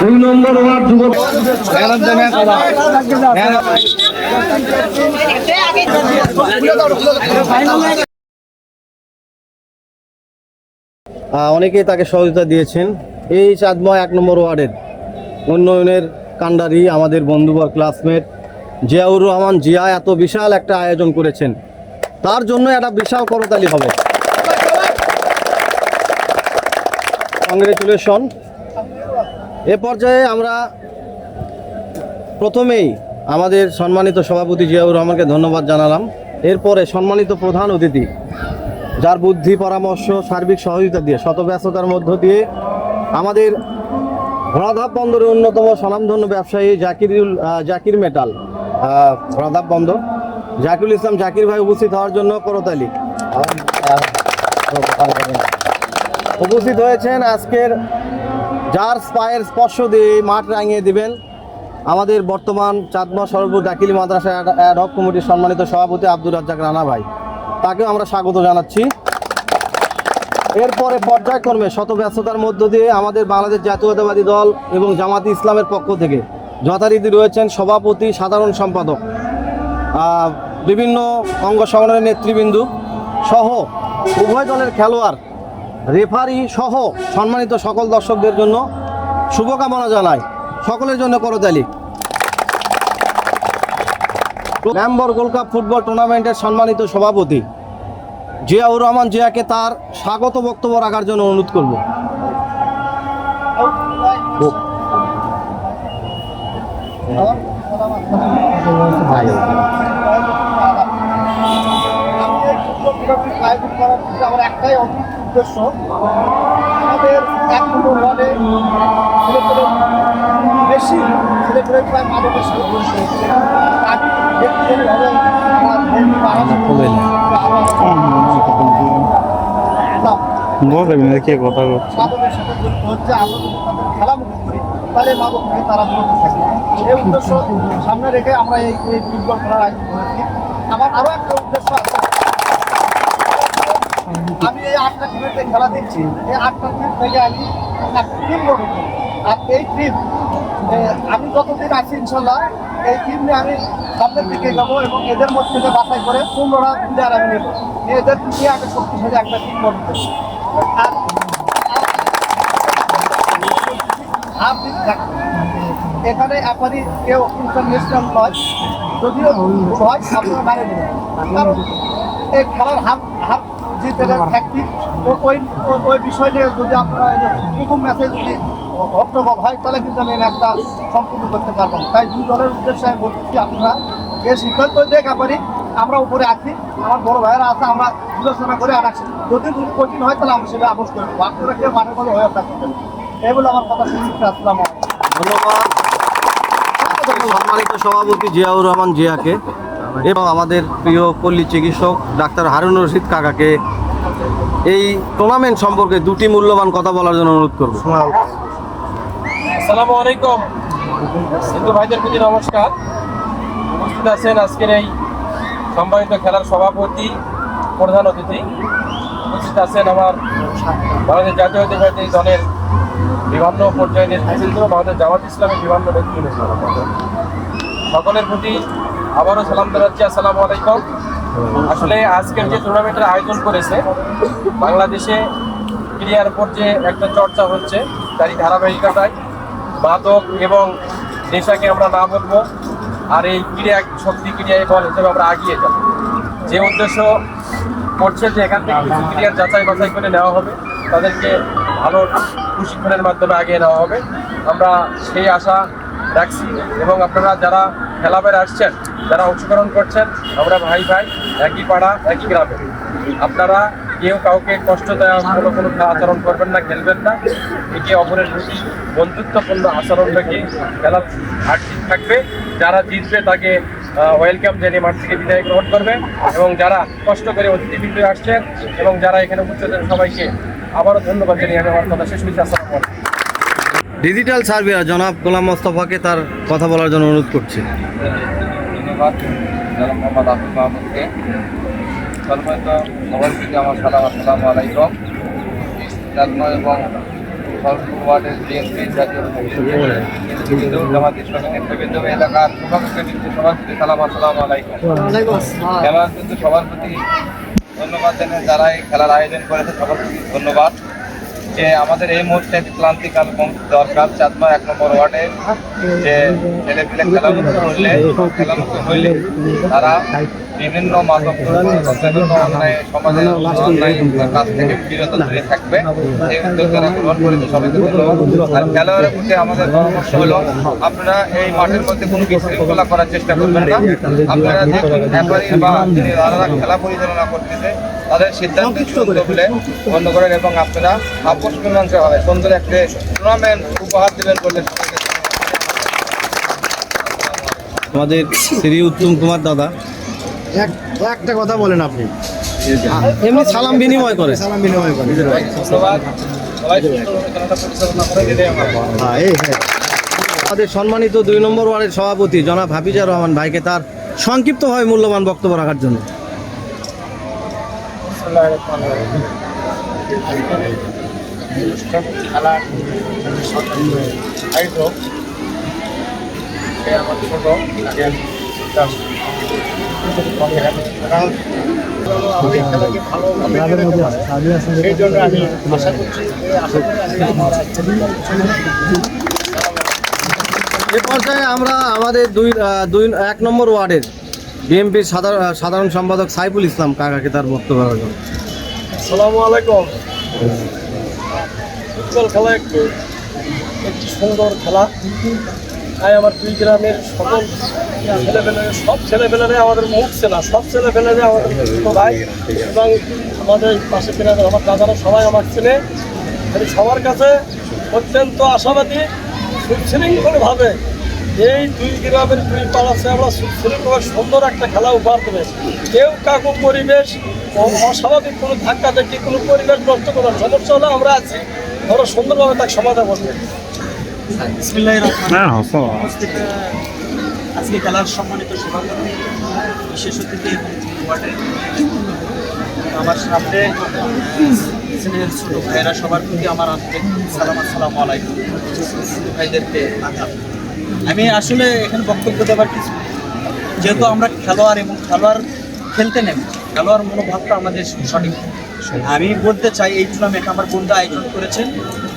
দুই নম্বর যুবক অনেকেই তাকে সহযোগিতা দিয়েছেন। এই চাঁদময় এক নম্বর ওয়ার্ডের উন্নয়নের কাণ্ডারি আমাদের বন্ধুবর ক্লাসমেট জিয়াউর রহমান জিয়া এত বিশাল একটা আয়োজন করেছেন। তার জন্য একটা বিশাল করতালি হবে। কংগ্রেচুলেশন এ পর্যায়ে আমরা প্রথমেই আমাদের সম্মানিত সভাপতি জিয়াউর রহমানকে ধন্যবাদ জানালাম। এরপরে সম্মানিত প্রধান অতিথি, যার বুদ্ধি, পরামর্শ, সার্বিক সহযোগিতা দিয়ে শত ব্যস্ততার মধ্য দিয়ে আমাদের ঘোড়াধাপ বন্দরের অন্যতম স্বনামধন্য ব্যবসায়ী জাকিরুল জাকির মেটাল ঘোড়াধাপ বন্দর। জাকিরুল ইসলাম, জাকির ভাই উপস্থিত হওয়ার জন্য করতালি। উপস্থিত হয়েছেন আজকের যার পায়ের স্পর্শ দিয়ে মাঠ রাঙিয়ে দিবেন আমাদের বর্তমান চাঁদমা সরবপুর ডাকিলি মাদ্রাসা অ্যাড হক কমিটির সম্মানিত সভাপতি আব্দুর রাজ্জাক রানা ভাই। তাকেও আমরা স্বাগত জানাচ্ছি। এরপরে পর্যায়ক্রমে শত ব্যস্ততার মধ্য দিয়ে আমাদের বাংলাদেশ জাতীয়তাবাদী দল এবং জামাতি ইসলামের পক্ষ থেকে যথারীতি রয়েছেন সভাপতি, সাধারণ সম্পাদক বিভিন্ন অঙ্গ সংগঠনের নেতৃবৃন্দ সহ উভয় দলের খেলোয়াড় রেফারি সহ সম্মানিত সকল দর্শকদের জন্য শুভকামনা জানাই। সকলের জন্য করতালি মেম্বর গোল্ড কাপ ফুটবল টুর্নামেন্টের সম্মানিত সভাপতি জিয়াউর রহমান জিয়াকে তার স্বাগত বক্তব্য রাখার জন্য অনুরোধ করব। একটাই উদ্দেশ্য আমাদের এক নম্বর ওয়ার্ডে ছেলেপেলে বেশি ছেলেপেলে প্রায় হচ্ছে। আমি বন্ধু বাড়ানো কে কথা মাদকের সাথে যুক্ত হচ্ছে আমরা করি তাহলে মাদক তারা এই উদ্দেশ্য সামনে রেখে আমরা এই এই ফুটবল খেলার আয়োজন করেছি। আমার আরও একটা উদ্দেশ্য আছে আমি এই আটটা খেলা দেখছি এই আটটা টিম থেকে আমি একটা টিম গঠন করি আর এই টিম আমি যতদিন আছি ইনশাল্লাহ, এই টিম নিয়ে আমি সামনের দিকে যাব এবং এদের মধ্যে থেকে বাছাই করে পনেরোটা প্লেয়ার আমি নেব। এদের নিয়ে আমি শক্তিশালী একটা টিম গঠন করব আর হাফ থাকবে এখানে আপনারই কেউ ইন্টারন্যাশনাল নয়। যদিও হয় আপনারা মেনে নেবেন। কারণ এই খেলার হাফ হাফ জিতে থাকতি ওই ওই- বিষয় নিয়ে যদি আপনারা প্রথম ম্যাচে যদি হট্টগোল হয়, তাহলে কিন্তু আমি ম্যাচটা সম্পূর্ণ করতে পারব তাই দুই দলের উদ্দেশ্যে আমি বলতেছি আপনারা যে সিদ্ধান্ত দেখ পারি আমরা উপরে আছি। আমার বড় ভাইয়েরা আছে, আমরা বিবেচনা করে আনাচ্ছি যদি যদি কঠিন হয়, তাহলে আমরা সেটা আপোষ করে দেবো আপনারা কেউ মাঠে মধ্যে হয়ে থাকবেন এই বলে আমার কথা শুনতে আসলাম ধন্যবাদ। সম্মানিত সভাপতি জিয়াউর রহমান জিয়াকে এবং আমাদের প্রিয় পল্লী চিকিৎসক ডাক্তার হারুন রশিদ কাকাকে এই টুর্নামেন্ট সম্পর্কে দুটি মূল্যবান কথা বলার জন্য অনুরোধ করব। আসসালামু আলাইকুম। হিন্দু ভাইদের প্রতি নমস্কার। উপস্থিত আছেন আজকের এই সম্মানিত খেলার সভাপতি, প্রধান অতিথি। উপস্থিত আছেন আমার বাংলাদেশ জাতীয়তাবাদী দলের বিভিন্ন পর্যায়ের নেতৃবৃন্দ, বাংলাদেশ জামাত ইসলামের বিভিন্ন নেতৃবৃন্দ। সকলের প্রতি আবারও সালাম জানাচ্ছি। আসসালামু আলাইকুম। আসলে আজকের যে টুর্নামেন্টের আয়োজন করেছে, বাংলাদেশে ক্রিয়ার উপর যে একটা চর্চা হচ্ছে, তারই ধারাবাহিকতায় মাদক এবং নেশাকে আমরা না বলব, আর এই ক্রীড়া শক্তি ক্রিয়ায় বল হিসেবে আমরা আগিয়ে যাব। যে উদ্দেশ্য করছে যে এখান থেকে ক্রিয়ার যাচাই বাছাই করে নেওয়া হবে, তাদেরকে ভালো প্রশিক্ষণের মাধ্যমে আগিয়ে নেওয়া হবে। আমরা সেই আশা রাখছি এবং আপনারা যারা খেলাবের আসছেন, যারা অংশগ্রহণ করছেন, আমরা ভাই ভাই একই পাড়া, একই গ্রামে। আপনারা কেউ কাউকে কষ্ট দেওয়া কোনো আচরণ করবেন না, খেলবেন না। একে অপরের প্রতি বন্ধুত্বপূর্ণ আচরণ রেখে খেলা হার জিত থাকবে। যারা জিতবে তাকে ওয়েলকাম জানিয়ে মাঠ থেকে বিদায় গ্রহণ করবে এবং যারা কষ্ট করে অতিথি অতিথিবৃন্দ আসছেন এবং যারা এখানে উপস্থিত সবাইকে আবারও ধন্যবাদ জানিয়ে আমি আমার কথা শেষ করছি। আসসালামু ডিজিটাল সার্ভেয়ার জনাব গোলাম মোস্তফাকে তার কথা বলার জন্য অনুরোধ করছি। ধন্যবাদ। জনাব মোহাম্মদ আব্দুল মাহমুদকে। সর্বত সবার প্রতি আমার সালাম আসসালামু আলাইকুম। জাতীয় এবং ওয়ার্ডের বিএনপি জাতীয় নেতৃবৃন্দ জামাত ইসলামী নেতৃবৃন্দ এলাকার সবার প্রতি সালাম আসসালামু আলাইকুম। খেলার কিন্তু সবার প্রতি ধন্যবাদ জানিয়ে যারা এই খেলার আয়োজন করেছে সবার প্রতি ধন্যবাদ। যে আমাদের এই মুহূর্তে ক্লান্তিকাল দরকার চাঁদমা এক নম্বর ওয়ার্ডে। যে ছেলেপিলে খেলামুক্ত হইলে খেলামুক্ত হইলে তারা বিভিন্ন মাদক অন্যায় সমাজের অন্যায় কাজ থেকে বিরত দূরে থাকবে। এই উদ্যোগ তারা গ্রহণ করেছে সবাইকে আর খেলোয়াড়ের প্রতি আমাদের পরামর্শ হলো, আপনারা এই মাঠের মধ্যে কোনো বিশৃঙ্খলা করার চেষ্টা করবেন না। আপনারা যে ব্যাপারী বা যিনি খেলা পরিচালনা করতেছে, তাদের সিদ্ধান্ত বন্ধ করেন এবং আপনারা মীমাংসা হবে সুন্দর একটা টুর্নামেন্ট উপহার দেবেন বলে আমাদের শ্রী উত্তম কুমার দাদা। একটা কথা বলেন আপনি। এমনি সালাম বিনিময় করে। সালাম বিনিময় ধন্যবাদ। করে হ্যাঁ এই হ্যাঁ। আমাদের সম্মানিত দুই নম্বর ওয়ার্ডের সভাপতি জনাব হাফিজার রহমান ভাইকে তার সংক্ষিপ্তভাবে মূল্যবান বক্তব্য রাখার জন্য। এ পর্যায়ে আমরা আমাদের দুই দুই, এক নম্বর ওয়ার্ডের বিএনপির সাধারণ সম্পাদক সাইফুল ইসলাম কাকাকে তার বক্তব্য রাখার জন্য আসসালামু আলাইকুম। ফুটবল খেলা একটি একটি সুন্দর খেলা। তাই আমার দুই গ্রামের সকল ছেলেপেলে সব ছেলেপেলেরে আমাদের মুখ চেনা, সব ছেলেপেলেরে আমাদের ভাই এবং আমাদের পাশে গ্রামের আমার দাদারা সবাই আমার ছেলে সবার কাছে অত্যন্ত আশাবাদী সুশৃঙ্খলভাবে এই দুই গ্রামের দুই পাড়াতে আমরা সুশৃঙ্খলভাবে সুন্দর একটা খেলা উপহার দেবে। কেউ কাকু পরিবেশ অস্বাভাবিক কোনো ধাক্কা দেখি কোনো পরিবেশ নষ্ট করার সমস্যা হলে আমরা আছি। আমরা সুন্দরভাবে তাকে সমাধান করবে। আজকে খেলার সম্মানিত সভাপতি বিশেষ অতিথি আমার সামনে সিনিয়র ছোট ভাইয়েরা সবার প্রতি আমার আন্তরিক সালাম আসসালামু আলাইকুম। ছোট ভাইদেরকে আদাব। আমি আসলে এখানে বক্তব্য দেওয়ার কিছু। যেহেতু আমরা খেলোয়াড় এবং খেলোয়াড় খেলতে নেব খেলোয়াড় মনোভাবটা আমাদের সঠিক আমি বলতে চাই, এই টুর্নামেন্ট আমার বন্ধু আয়োজন করেছেন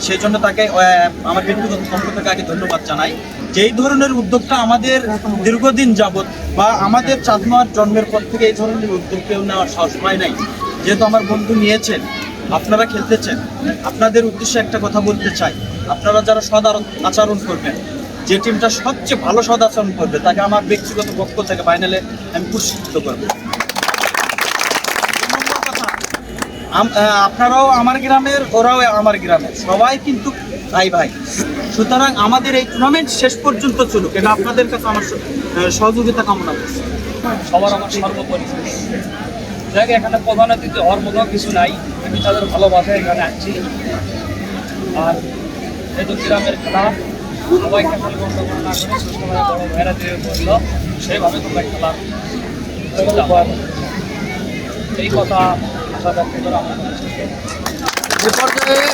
সেই জন্য তাকে আমার ব্যক্তিগত পক্ষ থেকে আগে ধন্যবাদ জানাই যে এই ধরনের উদ্যোগটা আমাদের দীর্ঘদিন যাবৎ বা আমাদের চাঁদমার জন্মের পর থেকে এই ধরনের উদ্যোগ কেউ নেওয়ার সাহস পায় নাই, যেহেতু আমার বন্ধু নিয়েছেন, আপনারা খেলতেছেন, আপনাদের উদ্দেশ্যে একটা কথা বলতে চাই, আপনারা যারা সদ আচরণ করবেন যে টিমটা সবচেয়ে ভালো সদ আচরণ করবে, তাকে আমার ব্যক্তিগত পক্ষ থেকে ফাইনালে আমি পুরস্কৃত করব। আপনারাও আমার গ্রামের, ওরাও আমার গ্রামের। সবাই কিন্তু ভাই ভাই। সুতরাং আমাদের এই টুর্নামেন্ট শেষ পর্যন্ত চলুক, এটা আপনাদের কাছে আমার সহযোগিতা কামনা করছি। সবার আমার সর্বোপরি দেখ এখানে প্রধান অতিথি হওয়ার মতো কিছু নাই। আমি তাদের ভালোবাসা এখানে আছি আর যেহেতু গ্রামের খেলা। এই এ পর্যায়ে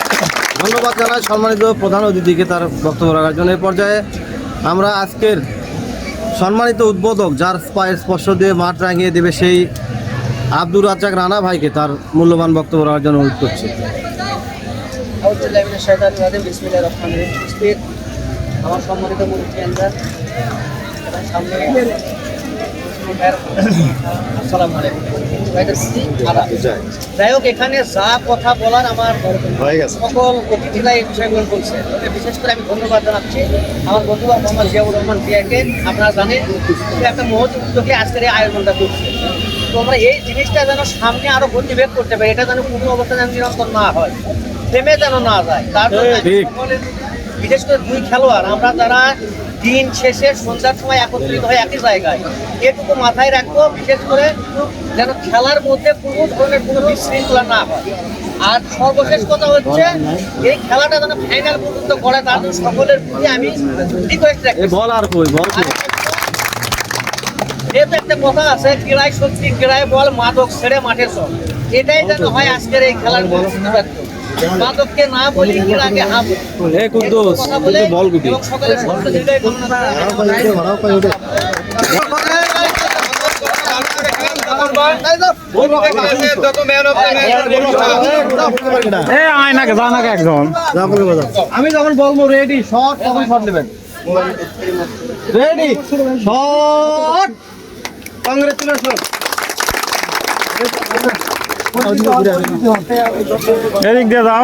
ধন্যবাদ জানাই সম্মানিত প্রধান অতিথিকে তার বক্তব্য রাখার জন্য। এ পর্যায়ে আমরা আজকের সম্মানিত উদ্বোধক যার পায়ের স্পর্শ দিয়ে মাঠ রাঙিয়ে দেবে সেই আব্দুর রাজ্জাক রানা ভাইকে তার মূল্যবান বক্তব্য রাখার জন্য অনুরোধ করছি। আমার সম্মানিত মন্ত্রী আনসার এবং সামনে আসসালামু আলাইকুম। যাই হোক এখানে যা কথা বলার আমার সকল অতিথিরা এই বিষয়গুলো বলছে। বিশেষ করে আমি ধন্যবাদ জানাচ্ছি আমার বন্ধু মোহাম্মদ জিয়াউর রহমান জিয়াকে। আপনারা জানেন যে একটা মহৎ উদ্যোগে আজকের এই আয়োজনটা করছে। তো আমরা এই জিনিসটা যেন সামনে আরও গতিবেগ করতে পারি এটা যেন কোনো অবস্থা যেন নিরন্তর না হয় থেমে যেন না যায়। তার জন্য। সকলের বিশেষ করে দুই খেলোয়াড় আমরা যারা দিন শেষে সন্ধ্যার সময় একত্রিত হয় একই জায়গায় এটুকু মাথায় রাখব বিশেষ করে যেন খেলার মধ্যে কোনো ধরনের কোনো বিশৃঙ্খলা না হয় আর সর্বশেষ কথা হচ্ছে এই খেলাটা যেন ফাইনাল পর্যন্ত করে তার সকলের প্রতি আমি রিকোয়েস্ট রাখি বল আর কই বল? যেহেতু একটা কথা আছে ক্রীড়ায় শক্তি ক্রীড়ায় বল মাদক ছেড়ে মাঠে সব এটাই যেন হয় আজকের এই খেলার। মাদককে না বলি ক্রীড়াকে হা বলি। এ কুদ্দুস কথা বলে আমি যখন বলব রেডি শর্ট তখন শট নেবেন। রেডি শট কংগ্রেচুলেশন এদিক দিয়ে যাও।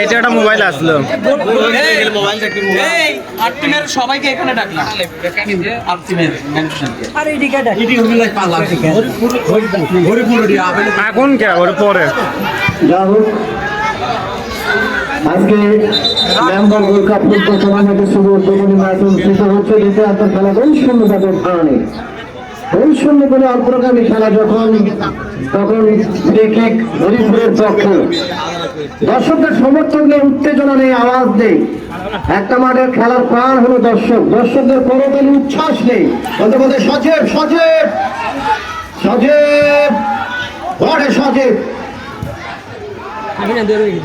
এটা একটা মোবাইল আসলো। সবাইকে এখানে ডাকলাম। এখন কে। ওর পরে আজকে মেম্বার গোল্ড কাপ ফুটবল টুর্নামেন্টের শুভ উদ্বোধনী ম্যাচ অনুষ্ঠিত হচ্ছে। দ্বিতীয় আন্তর খেলা শূন্য তাদের গোল শূন্য করে অল্পগামী খেলা যখন, তখন ফ্রি কিক হরিপুরের পক্ষে। দর্শকদের সমর্থন নেই উত্তেজনা নেই, আওয়াজ নেই। একটা মাঠের খেলার প্রাণ হলো দর্শক। দর্শকদের করতালি উচ্ছ্বাস নেই। বলতে বলতে সজীব সজীব সজীব বড় সজীব।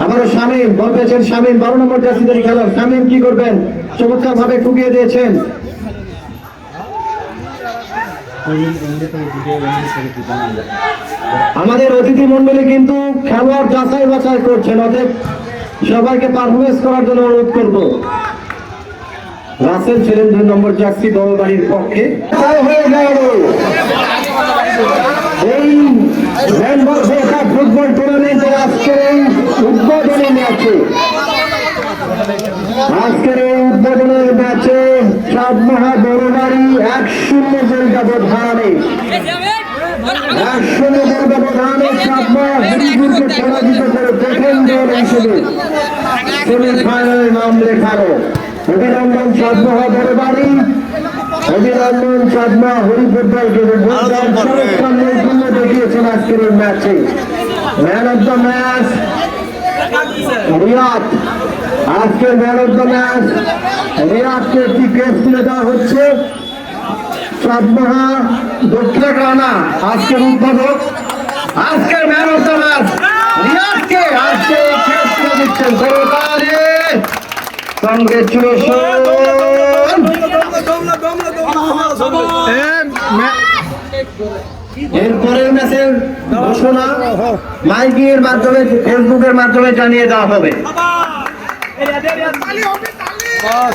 আবারও শামীম, বল পেয়েছেন শামীম। বারো নম্বর জার্সিদারি খেলোয়াড় শামীম কি করবেন? চমৎকার ভাবে ঠুকিয়ে দিয়েছেন। আমাদের অতিথি মন্ডলী কিন্তু খেলোয়াড় যাচাই বাছাই করছেন অতএব সবাইকে পারফরমেন্স করার জন্য অনুরোধ করব। রাসেল ছিলেন দুই নম্বর জার্সি দলবাড়ির পক্ষে। হয়ে গেল। এই মেম্বার কাপ ফুটবল টুর্নামেন্টের আজকের এই উদ্বোধনী ম্যাচে। আজকের এই উদ্বোধনের ম্যাচে চাঁদমহা বড়বাড়ি এক শূন্য গোল ব্যবধানে। এক শূন্য গোল ব্যবধানে চাঁদমহা হরিপুরকে পরাজিত করে প্রথম দল হিসেবে। সেমিফাইনালে নাম লেখানো অভিনন্দন চাঁদমহা বড়বাড়ি অভিনন্দন চাঁদমা হরিপুর দলকে নৈপুণ্য দেখিয়েছেন আজকের ম্যাচে। Man of the match. Riyad. Of the match রিয়াদকে একটি কেস তুলে দেওয়া হচ্ছে। রানা আজকের উদ্বোধক। আজকের ম্যান ম্যাচ রিয়াদকে আজকে দিচ্ছেন সরকারে ঘোষণা মাধ্যমে, ফেসবুকের মাধ্যমে জানিয়ে দেওয়া হবে। Dale, hombre, dale.